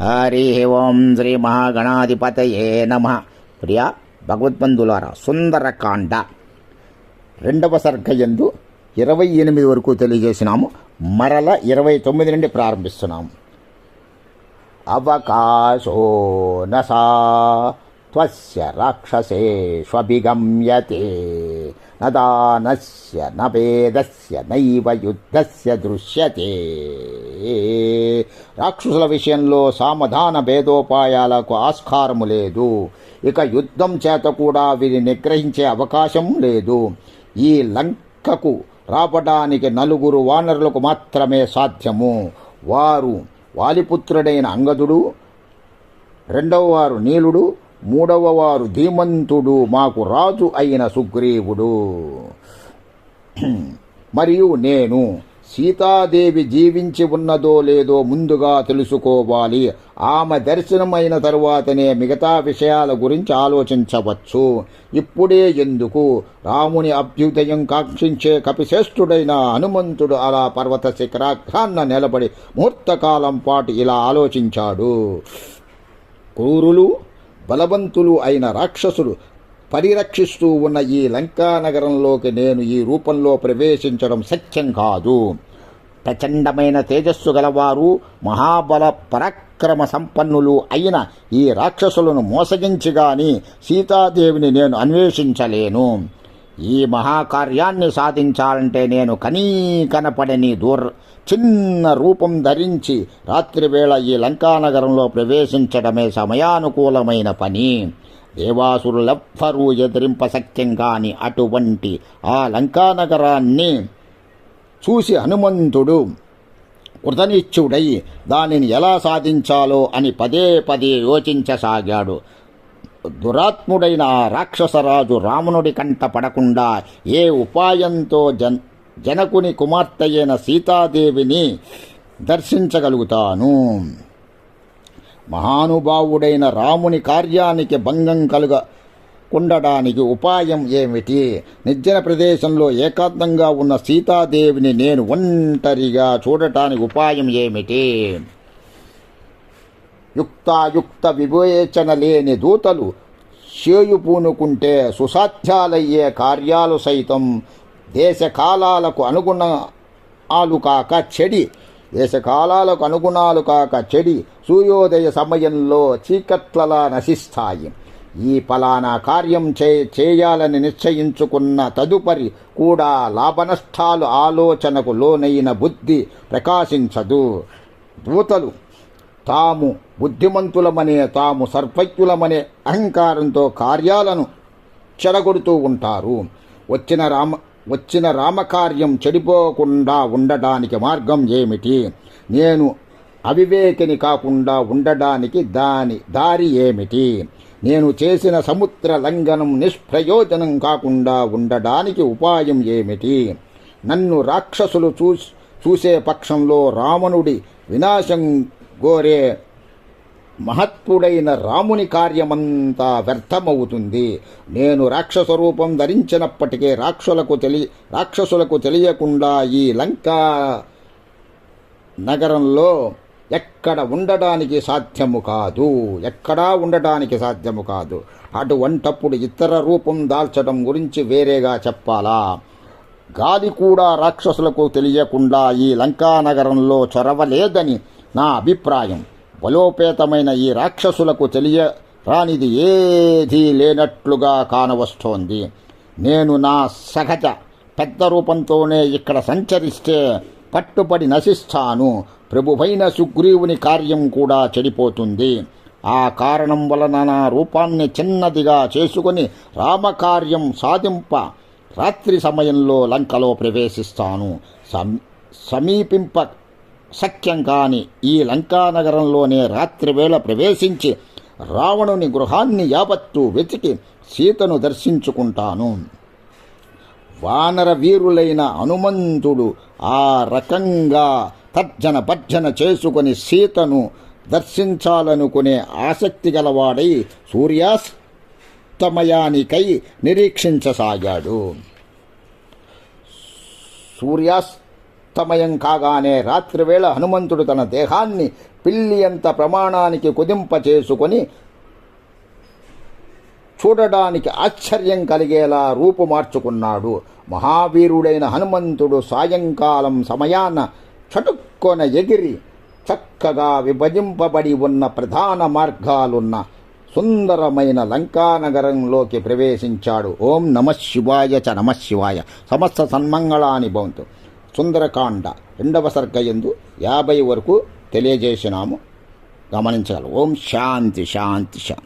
హరి ఓం శ్రీ మహాగణాధిపతయే నమ. ప్రియా భగవద్బంధులారా సుందరకాండ. రెండవ సర్గయందు ఇరవై ఎనిమిది వరకు తెలియజేసినాము. మరల ఇరవై తొమ్మిది నుండి ప్రారంభిస్తున్నాము. అవకాశో నసా త్వస్య రాక్షసేష్వభిగమ్యతే. నదానస్య నవేదస్య నైవ యుద్ధస్య దృశ్యతే. రాక్షసుల విషయంలో సామధాన భేదోపాయాలకు ఆస్కారము లేదు. ఇక యుద్ధం చేత కూడా వీరిని నిగ్రహించే అవకాశం లేదు. ఈ లంకకు రావడానికి నలుగురు వానరులకు మాత్రమే సాధ్యము. వారు వాలిపుత్రుడైన అంగదుడు రెండవ వారు నీలుడు మూడవ వారు ధీమంతుడు మాకు రాజు అయిన సుగ్రీవుడు. మరియు నేను సీతాదేవి జీవించి ఉన్నదో లేదో ముందుగా తెలుసుకోవాలి. ఆమె దర్శనమైన తరువాతనే మిగతా విషయాల గురించి ఆలోచించవచ్చు. ఇప్పుడే ఎందుకు? రాముని అభ్యుదయం కాంక్షించే కపిశ్రేష్ఠుడైన హనుమంతుడు అలా పర్వత శిఖరాగ్రాన్న నిలబడి ముహూర్తకాలం పాటు ఇలా ఆలోచించాడు. క్రూరులు బలవంతులు అయిన రాక్షసులు పరిరక్షిస్తూ ఉన్న ఈ లంకా నగరంలోకి నేను ఈ రూపంలో ప్రవేశించడం సత్యం కాదు. ప్రచండమైన తేజస్సు గలవారు మహాబల పరాక్రమ సంపన్నులు అయిన ఈ రాక్షసులను మోసగించి గాని సీతాదేవిని నేను అన్వేషించలేను. ఈ మహాకార్యాన్ని సాధించాలంటే నేను కనీకనపడని దూర్ దూర చిన్న రూపం ధరించి రాత్రివేళ ఈ లంకానగరంలో ప్రవేశించడమే సమయానుకూలమైన పని. దేవాసురులెవ్వరూ ఎదిరింప సత్యం కాని అటువంటి ఆ లంకానగరాన్ని చూసి హనుమంతుడు కృతనిశ్చుడై దానిని ఎలా సాధించాలో అని పదే పదే యోచించసాగాడు. దురాత్ముడైన ఆ రాక్షసరాజు రావణుడి కంట పడకుండా ఏ ఉపాయంతో జన్ జనకుని కుమార్తెయైన సీతాదేవిని దర్శించగలుగుతాను. మహానుభావుడైన రాముని కార్యానికి భంగం కలుగ ఉండడానికి ఉపాయం ఏమిటి? నిర్జన ప్రదేశంలో ఏకాంతంగా ఉన్న సీతాదేవిని నేను ఒంటరిగా చూడటానికి ఉపాయం ఏమిటి? యుక్తాయుక్త వివేచన లేని దూతలు చేయు పూనుకుంటే సుసాధ్యాలయ్యే కార్యాలు సైతం దేశకాలాలకు అనుగుణాలు కాక చెడి. దేశకాలాలకు అనుగుణాలు కాక చెడి. సూర్యోదయ సమయంలో చీకట్లలా నశిస్తాయి. ఈ ఫలానా కార్యం చే చేయాలని నిశ్చయించుకున్న తదుపరి కూడా లాభనష్టాలు ఆలోచనకు లోనైన బుద్ధి ప్రకాశించదు. దూతలు తాము బుద్ధిమంతులమనే తాము సర్వజ్ఞులమనే అహంకారంతో కార్యాలను చెడగొడుతూ ఉంటారు. వచ్చిన రామ వచ్చిన రామకార్యం చెడిపోకుండా ఉండడానికి మార్గం ఏమిటి? నేను అవివేకిని కాకుండా ఉండడానికి దాని దారి ఏమిటి? నేను చేసిన సముద్ర లంఘనం నిష్ప్రయోజనం కాకుండా ఉండడానికి ఉపాయం ఏమిటి? నన్ను రాక్షసులు చూ చూసే పక్షంలో రావణుడి వినాశం గోరే మహత్తుడైన రాముని కార్యమంతా వ్యర్థమవుతుంది. నేను రాక్షస రూపం ధరించినప్పటికీ రాక్షసులకు తెలి రాక్షసులకు తెలియకుండా ఈ లంకా నగరంలో ఎక్కడ ఉండడానికి సాధ్యము కాదు. ఎక్కడా ఉండడానికి సాధ్యము కాదు. అటువంటప్పుడు ఇతర రూపం దాల్చడం గురించి వేరేగా చెప్పాలా? గాలి కూడా రాక్షసులకు తెలియకుండా ఈ లంకా నగరంలో చొరవలేదని నా అభిప్రాయం. బలోపేతమైన ఈ రాక్షసులకు తెలియ రానిది ఏదీ లేనట్లుగా కానవస్తోంది. నేను నా సహజ పెద్ద రూపంతోనే ఇక్కడ సంచరిస్తే పట్టుపడి నశిస్తాను. ప్రభువైన సుగ్రీవుని కార్యం కూడా చెడిపోతుంది. ఆ కారణం వలన నా రూపాన్ని చిన్నదిగా చేసుకుని రామకార్యం సాధింప రాత్రి సమయంలో లంకలో ప్రవేశిస్తాను. సమీపింప సఖ్యం కాని ఈ లంకానగరంలోనే రాత్రివేళ ప్రవేశించి రావణుని గృహాన్ని యావత్తు వెతికి సీతను దర్శించుకుంటాను. వానర వీరులైన హనుమంతుడు ఆ రకంగా తర్జన భర్జన చేసుకుని సీతను దర్శించాలనుకునే ఆసక్తి గలవాడై సూర్యాస్తమయానికై నిరీక్షించసాగాడు. సూర్యాస్ అస్తమయం కాగానే రాత్రివేళ హనుమంతుడు తన దేహాన్ని పిల్లి అంత ప్రమాణానికి కుదింప చేసుకొని చూడడానికి ఆశ్చర్యం కలిగేలా రూపు మార్చుకున్నాడు. మహావీరుడైన హనుమంతుడు సాయంకాలం సమయాన చటుక్కొన ఎగిరి చక్కగా విభజింపబడి ఉన్న ప్రధాన మార్గాలున్న సుందరమైన లంకానగరంలోకి ప్రవేశించాడు. ఓం నమ శివాయ చ నమ శివాయ. సమస్త సన్మంగళాని భవంతు. సుందరకాండ రెండవ సర్గయందు యాభై వరకు తెలియజేసినాము. గమనించాలి ఓం శాంతి శాంతి శాంతి.